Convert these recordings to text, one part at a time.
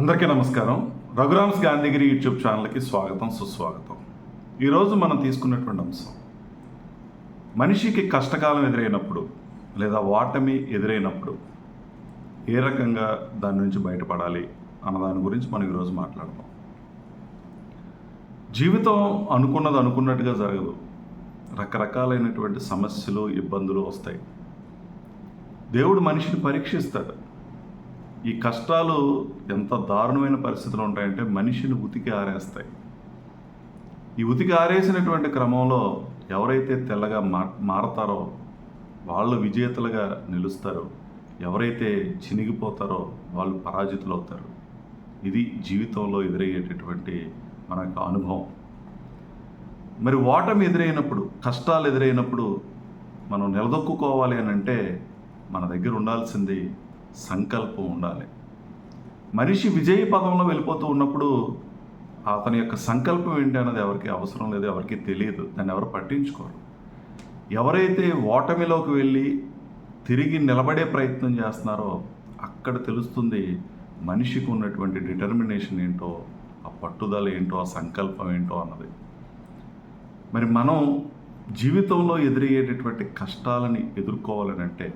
అందరికీ నమస్కారం. రఘురామ్స్ గాంధీగిరి యూట్యూబ్ ఛానల్కి స్వాగతం సుస్వాగతం. ఈరోజు మనం తీసుకున్నటువంటి అంశం. మనిషికి కష్టకాలం ఎదురైనప్పుడు లేదా ఓటమి ఎదురైనప్పుడు ఏ రకంగా దాని నుంచి బయటపడాలి అన్న దాని గురించి మనం ఈరోజు మాట్లాడదాం. జీవితం అనుకున్నది అనుకున్నట్టుగా జరగదు. రకరకాలైనటువంటి సమస్యలు ఇబ్బందులు వస్తాయి. దేవుడు మనిషిని పరీక్షిస్తాడు. ఈ కష్టాలు ఎంత దారుణమైన పరిస్థితులు ఉంటాయంటే మనిషిని ఉతికి ఆరేస్తాయి. ఈ ఉతికి ఆరేసినటువంటి క్రమంలో ఎవరైతే తెల్లగా మా మారతారో వాళ్ళు విజేతలుగా నిలుస్తారో ఎవరైతే చినిగిపోతారో వాళ్ళు పరాజితులు అవుతారు ఇది జీవితంలో ఎదురయ్యేటటువంటి మనకు అనుభవం. మరి ఓటమి ఎదురైనప్పుడు కష్టాలు ఎదురైనప్పుడు మనం నిలదొక్కుకోవాలి అని అంటే మన దగ్గర ఉండాల్సింది సంకల్పం ఉండాలి. మనిషి విజయ పదంలో వెళ్ళిపోతూ ఉన్నప్పుడు అతని యొక్క సంకల్పం ఏంటి అన్నది ఎవరికి అవసరం లేదు ఎవరికి తెలియదు. దాన్ని ఎవరు పట్టించుకోరు. ఎవరైతే ఓటమిలోకి వెళ్ళి తిరిగి నిలబడే ప్రయత్నం చేస్తున్నారో అక్కడ తెలుస్తుంది మనిషికి ఉన్నటువంటి డిటర్మినేషన్ ఏంటో ఆ పట్టుదల ఏంటో ఆ సంకల్పం ఏంటో అన్నది. మరి మనం జీవితంలో ఎదురయ్యేటటువంటి కష్టాలని ఎదుర్కోవాలని అంటే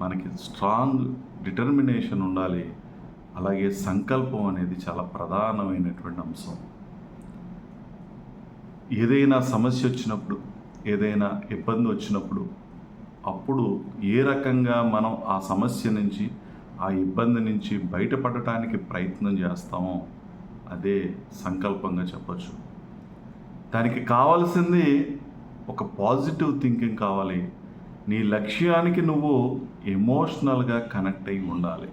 మనకి స్ట్రాంగ్ డిటర్మినేషన్ ఉండాలి. అలాగే సంకల్పం అనేది చాలా ప్రధానమైనటువంటి అంశం. ఏదైనా సమస్య వచ్చినప్పుడు ఏదైనా ఇబ్బంది వచ్చినప్పుడు అప్పుడు ఏ రకంగా మనం ఆ సమస్య నుంచి ఆ ఇబ్బంది నుంచి బయటపడటానికి ప్రయత్నం చేస్తామో అదే సంకల్పంగా చెప్పచ్చు. దానికి కావాల్సింది ఒక పాజిటివ్ థింకింగ్ కావాలి. నీ లక్ష్యానికి నువ్వు ఎమోషనల్గా కనెక్ట్ అయి ఉండాలి.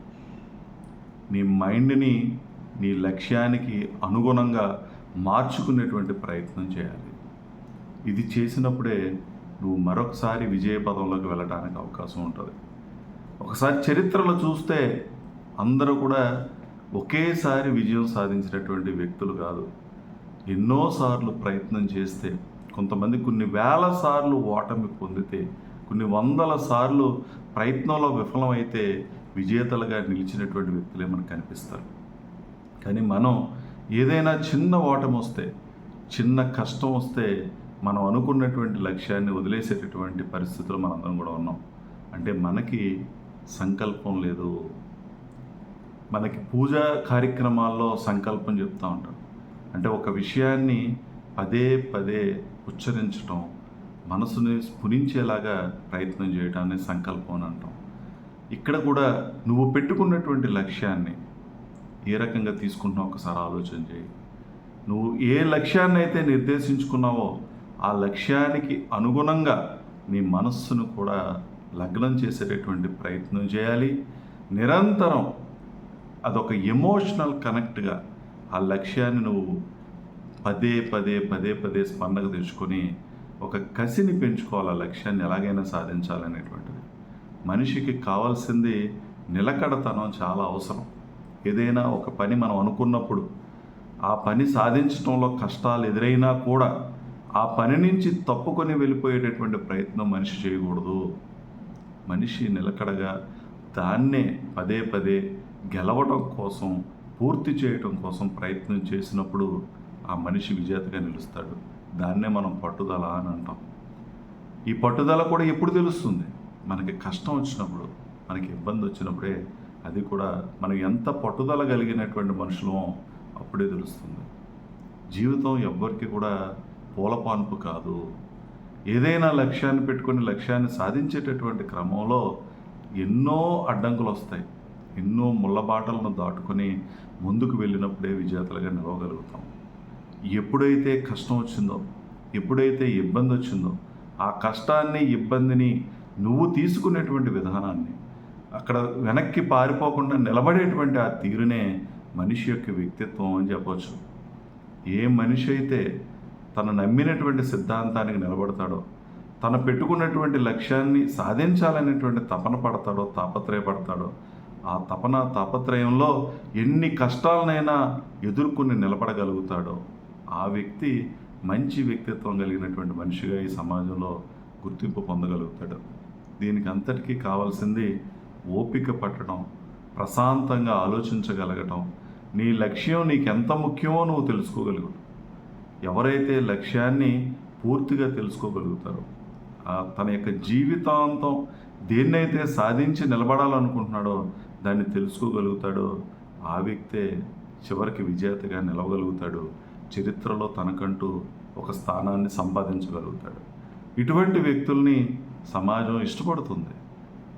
నీ మైండ్ని నీ లక్ష్యానికి అనుగుణంగా మార్చుకునేటువంటి ప్రయత్నం చేయాలి. ఇది చేసినప్పుడే నువ్వు మరొకసారి విజయ పదంలోకి వెళ్ళడానికి అవకాశం ఉంటుంది. ఒకసారి చరిత్రలో చూస్తే అందరూ కూడా ఒకేసారి విజయం సాధించినటువంటి వ్యక్తులు కాదు. ఎన్నోసార్లు ప్రయత్నం చేస్తే కొంతమంది కొన్ని వేల సార్లు ఓటమి పొందితే కొన్ని వందల సార్లు ప్రయత్నంలో విఫలమైతే విజేతలుగా నిలిచినటువంటి వ్యక్తులే మనకు కనిపిస్తారు. కానీ మనం ఏదైనా చిన్న ఓటమి వస్తే చిన్న కష్టం వస్తే మనం అనుకున్నటువంటి లక్ష్యాన్ని వదిలేసేటటువంటి పరిస్థితులు మనందరం కూడా ఉన్నాం. అంటే మనకి సంకల్పం లేదు. మనకి పూజా కార్యక్రమాల్లో సంకల్పం చెప్తూ ఉంటాం. అంటే ఒక విషయాన్ని పదే పదే ఉచ్చరించటం మనసుని స్ఫురించేలాగా ప్రయత్నం చేయటాన్ని సంకల్పం అని అంటాం. ఇక్కడ కూడా నువ్వు పెట్టుకున్నటువంటి లక్ష్యాన్ని ఏ రకంగా తీసుకుంటున్నావు ఒకసారి ఆలోచన చేయి. నువ్వు ఏ లక్ష్యాన్ని అయితే నిర్దేశించుకున్నావో ఆ లక్ష్యానికి అనుగుణంగా నీ మనస్సును కూడా లగ్నం చేసేటటువంటి ప్రయత్నం చేయాలి. నిరంతరం అదొక ఎమోషనల్ కనెక్ట్గా ఆ లక్ష్యాన్ని నువ్వు పదే పదే పదే పదే స్పందన తెచ్చుకొని ఒక కసిని పెంచుకోవాలి ఆ లక్ష్యాన్ని ఎలాగైనా సాధించాలనేటువంటిది. మనిషికి కావాల్సింది నిలకడతనం చాలా అవసరం. ఏదైనా ఒక పని మనం అనుకున్నప్పుడు ఆ పని సాధించడంలో కష్టాలు ఎదురైనా కూడా ఆ పని నుంచి తప్పుకొని వెళ్ళిపోయేటటువంటి ప్రయత్నం మనిషి చేయకూడదు. మనిషి నిలకడగా దాన్నే పదే పదే గెలవడం కోసం పూర్తి చేయటం కోసం ప్రయత్నం చేసినప్పుడు ఆ మనిషి విజేతగా నిలుస్తాడు. దాన్నే మనం పట్టుదల అని అంటాం. ఈ పట్టుదల కూడా ఎప్పుడు తెలుస్తుంది? మనకి కష్టం వచ్చినప్పుడు మనకి ఇబ్బంది వచ్చినప్పుడే అది కూడా మనం ఎంత పట్టుదల కలిగినటువంటి మనుషులమో అప్పుడే తెలుస్తుంది. జీవితం ఎవ్వరికి కూడా పూలపాన్పు కాదు. ఏదైనా లక్ష్యాన్ని పెట్టుకొని లక్ష్యాన్ని సాధించేటటువంటి క్రమంలో ఎన్నో అడ్డంకులు వస్తాయి. ఎన్నో ముళ్ళబాటలను దాటుకొని ముందుకు వెళ్ళినప్పుడే విజేతలుగా నిలవగలుగుతాం. ఎప్పుడైతే కష్టం వచ్చిందో ఎప్పుడైతే ఇబ్బంది వచ్చిందో ఆ కష్టాన్ని ఇబ్బందిని నువ్వు తీసుకునేటువంటి విధానాన్ని అక్కడ వెనక్కి పారిపోకుండా నిలబడేటువంటి ఆ తీరునే మనిషి యొక్క వ్యక్తిత్వం అని చెప్పవచ్చు ఏ మనిషి అయితే తను నమ్మినటువంటి సిద్ధాంతానికి నిలబడతాడో తను పెట్టుకున్నటువంటి లక్ష్యాన్ని సాధించాలనేటువంటి తపన పడతాడో తాపత్రయపడతాడో ఆ తపన తాపత్రయంలో ఎన్ని కష్టాలనైనా ఎదుర్కొని నిలబడగలుగుతాడో ఆ వ్యక్తి మంచి వ్యక్తిత్వం కలిగినటువంటి మనిషిగా ఈ సమాజంలో గుర్తింపు పొందగలుగుతాడు. దీనికి అంతటికీ కావాల్సింది ఓపిక పట్టడం ప్రశాంతంగా ఆలోచించగలగటం. నీ లక్ష్యం నీకు ఎంత ముఖ్యమో నువ్వు తెలుసుకోగలుగుతావు. ఎవరైతే లక్ష్యాన్ని పూర్తిగా తెలుసుకోగలుగుతారో తన యొక్క జీవితాంతం దేన్నైతే సాధించి నిలబడాలనుకుంటున్నాడో దాన్ని తెలుసుకోగలుగుతాడో ఆ వ్యక్తే చివరికి విజేతగా నిలవగలుగుతాడు. చరిత్రలో తనకంటూ ఒక స్థానాన్ని సంపాదించగలుగుతాడు. ఇటువంటి వ్యక్తుల్ని సమాజం ఇష్టపడుతుంది.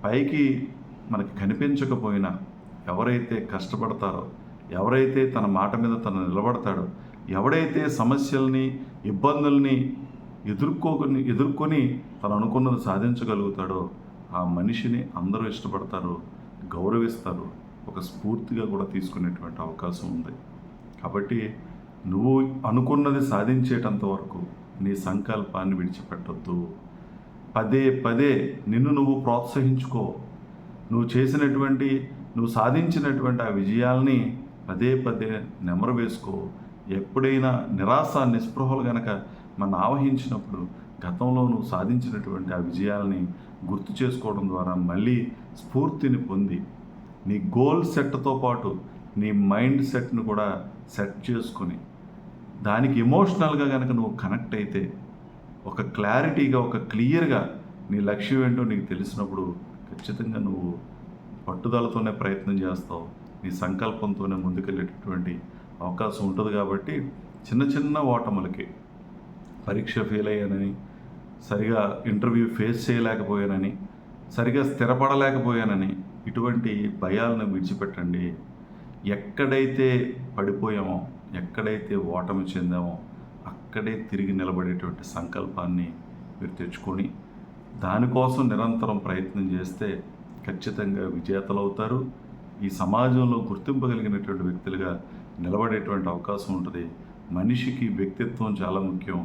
పైకి మనకి కనిపించకపోయినా ఎవరైతే కష్టపడతారో ఎవరైతే తన మాట మీద తను నిలబడతాడో ఎవడైతే సమస్యల్ని ఇబ్బందుల్ని ఎదుర్కోని ఎదుర్కొని తను అనుకున్నది సాధించగలుగుతాడో ఆ మనిషిని అందరూ ఇష్టపడతారు గౌరవిస్తారు. ఒక స్ఫూర్తిగా కూడా తీసుకునేటువంటి అవకాశం ఉంది. కాబట్టి నువ్వు అనుకున్నది సాధించేటంత వరకు నీ సంకల్పాన్ని విడిచిపెట్టొద్దు. పదే పదే నిన్ను నువ్వు ప్రోత్సహించుకో. నువ్వు చేసినటువంటి నువ్వు సాధించినటువంటి ఆ విజయాల్ని పదే పదే నెమరు వేసుకో. ఎప్పుడైనా నిరాశ నిస్పృహలు గనక మన ఆవహించినప్పుడు గతంలో నువ్వు సాధించినటువంటి ఆ విజయాల్ని గుర్తు చేసుకోవడం ద్వారా మళ్ళీ స్ఫూర్తిని పొంది నీ గోల్ సెట్తో పాటు నీ మైండ్ సెట్ను కూడా సెట్ చేసుకొని దానికి ఎమోషనల్గా కనుక నువ్వు కనెక్ట్ అయితే ఒక క్లారిటీగా ఒక క్లియర్గా నీ లక్ష్యం ఏంటో నీకు తెలిసినప్పుడు ఖచ్చితంగా నువ్వు పట్టుదలతోనే ప్రయత్నం చేస్తావు. నీ సంకల్పంతోనే ముందుకెళ్ళేటటువంటి అవకాశం ఉంటుంది కాబట్టి చిన్న చిన్న ఓటములకి. పరీక్ష ఫెయిల్ అయ్యానని సరిగా ఇంటర్వ్యూ ఫేస్ చేయలేకపోయానని సరిగా స్థిరపడలేకపోయానని ఇటువంటి భయాలను విడిచిపెట్టండి. ఎక్కడైతే పడిపోయామో ఎక్కడైతే ఓటమి చెందామో అక్కడే తిరిగి నిలబడేటువంటి సంకల్పాన్ని మీరు తెచ్చుకొని దానికోసం నిరంతరం ప్రయత్నం చేస్తే ఖచ్చితంగా విజేతలు అవుతారు ఈ సమాజంలో గుర్తింపగలిగినటువంటి వ్యక్తులుగా నిలబడేటువంటి అవకాశం ఉంటుంది. మనిషికి వ్యక్తిత్వం చాలా ముఖ్యం.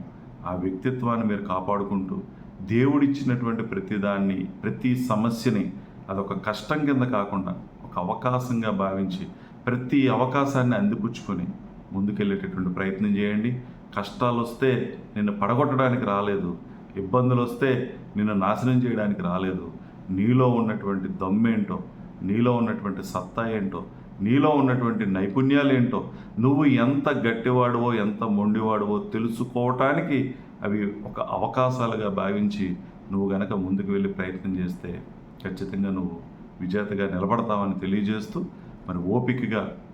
ఆ వ్యక్తిత్వాన్ని మీరు కాపాడుకుంటూ దేవుడిచ్చినటువంటి ప్రతిదాన్ని ప్రతి సమస్యని అదొక కష్టం కింద కాకుండా ఒక అవకాశంగా భావించి ప్రతి అవకాశాన్ని అందిపుచ్చుకొని ముందుకెళ్ళేటటువంటి ప్రయత్నం చేయండి. కష్టాలు వస్తే నిన్ను పడగొట్టడానికి రాలేదు. ఇబ్బందులు వస్తే నిన్ను నాశనం చేయడానికి రాలేదు. నీలో ఉన్నటువంటి దమ్మేంటో నీలో ఉన్నటువంటి సత్తా ఏంటో నీలో ఉన్నటువంటి నైపుణ్యాలు ఏంటో నువ్వు ఎంత గట్టివాడువో ఎంత మొండివాడువో తెలుసుకోవటానికి అవి ఒక అవకాశాలుగా భావించి నువ్వు గనక ముందుకు వెళ్ళి ప్రయత్నం చేస్తే ఖచ్చితంగా నువ్వు విజేతగా నిలబడతావని తెలియజేస్తూ మరి ఓపికగా